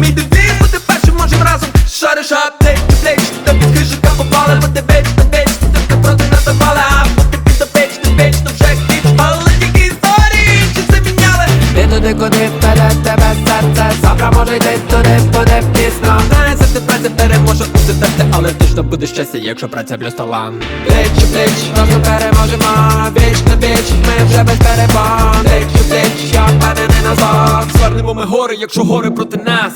Мій девіз, бути першим можем разом. Шариш аптек, плеч, під хижика попали Бо ти беч, та беч, ти ти проти нас запали А бо ти та беч, ти беч, то вже хіч Але тільки історії, чи це міняли? Ти туди, куди впаде тебе серце. Завтра може йти туди, буде пізно. Знає, це ти праця переможе усе терти Але точно буде щастя, якщо праця плюс талант Плеч у плеч, разом переможемо. Віч я впевнений назад. Звернемо ми гори, якщо гори проти нас